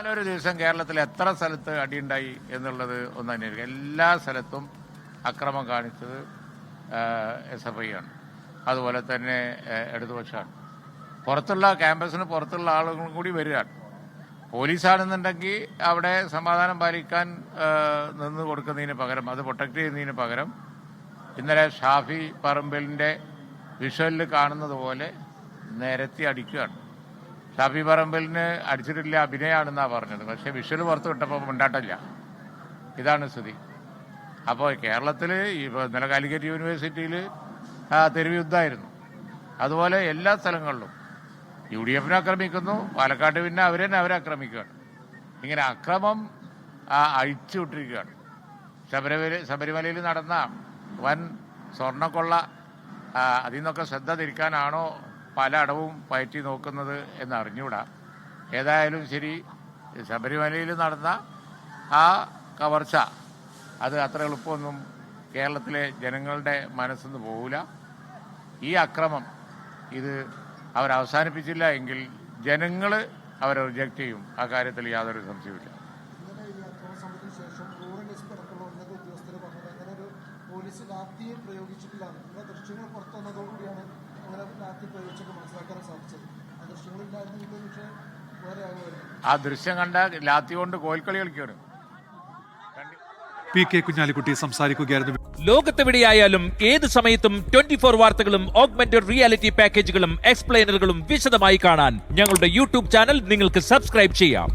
ഇന്നലെ ഒരു ദിവസം കേരളത്തിൽ എത്ര സ്ഥലത്ത് അടിയുണ്ടായി എന്നുള്ളത് ഒന്ന് അന്വേഷിക്കുക. എല്ലാ സ്ഥലത്തും അക്രമം കാണിച്ചത് എസ് എഫ് ഐ ആണ്. അതുപോലെ തന്നെ ഇടതുപക്ഷമാണ്. പുറത്തുള്ള ക്യാമ്പസിന് പുറത്തുള്ള ആളുകളും കൂടി വരികയാണ്. പോലീസാണെന്നുണ്ടെങ്കിൽ അവിടെ സമാധാനം പാലിക്കാൻ നിന്ന് കൊടുക്കുന്നതിന് പകരം അത് പ്രൊട്ടക്ട് ചെയ്യുന്നതിന് പകരം ഇന്നലെ ഷാഫി പറമ്പലിന്റെ വിഷ്വലിൽ കാണുന്നത് പോലെ നിരത്തി അടിക്കുകയാണ്. ഷാഫി പറമ്പലിന് അടിച്ചിട്ടില്ല അഭിനയാണെന്നാണ് പറഞ്ഞത്. പക്ഷേ വിഷ്വൽ പുറത്ത് വിട്ടപ്പോൾ ഉണ്ടാട്ടില്ല ഇതാണ് സ്ഥിതി. അപ്പോൾ കേരളത്തിൽ ഇപ്പോൾ ഇന്നലെ കാലിക്കറ്റ് യൂണിവേഴ്സിറ്റിയിൽ തെരുവ് യുദ്ധമായിരുന്നു. അതുപോലെ എല്ലാ സ്ഥലങ്ങളിലും. യു ഡി എഫിനെ ആക്രമിക്കുന്നു പാലക്കാട് പിന്നെ അവരെ തന്നെ അവരെ ആക്രമിക്കുകയാണ്. ഇങ്ങനെ അക്രമം അഴിച്ചു വിട്ടിരിക്കുകയാണ്. ശബരിമല ശബരിമലയിൽ നടന്ന വൻ സ്വർണക്കൊള്ള അതിൽ നിന്നൊക്കെ ശ്രദ്ധ തിരിക്കാനാണോ പല അടവും പയറ്റി നോക്കുന്നത് എന്ന് അറിഞ്ഞൂടാ ഏതായാലും ശരി ശബരിമലയിൽ നടന്ന ആ കവർച്ച അത് അത്ര എളുപ്പമൊന്നും കേരളത്തിലെ ജനങ്ങളുടെ മനസ്സിന്ന് പോകില്ല ഈ അക്രമം ഇത് അവരവസാനിപ്പിച്ചില്ല എങ്കിൽ ജനങ്ങൾ അവരെ റിജക്റ്റ് ചെയ്യും. ആ കാര്യത്തിൽ യാതൊരു സംശയവുമില്ല. പോലീസ് ലാത്തിയെ പ്രയോഗിച്ചിട്ടില്ല. ഇങ്ങനെ ദൃശ്യങ്ങൾ പുറത്തു വന്നതോടുകൂടിയാണ് ലാത്തി പ്രയോഗിച്ചൊക്കെ മനസ്സിലാക്കാൻ സാധിച്ചത്. ആ ദൃശ്യങ്ങളില്ലായിരുന്നെങ്കിൽ പക്ഷേ വേറെ ആകുമായിരുന്നു ആ ദൃശ്യം കണ്ട ലാത്തി കൊണ്ട് കോൽക്കളി കളിക്കും പി കെ കുഞ്ഞാലിക്കുട്ടി സംസാരിക്കുകയായിരുന്നു. ലോകത്തെവിടെയായാലും ഏത് സമയത്തും ട്വന്റി ഫോർ വാർത്തകളും ഓഗ്മെന്റഡ് റിയാലിറ്റി പാക്കേജുകളും എക്സ്പ്ലെയിനറുകളും വിശദമായി കാണാൻ ഞങ്ങളുടെ യൂട്യൂബ് ചാനൽ നിങ്ങൾക്ക് സബ്സ്ക്രൈബ് ചെയ്യാം.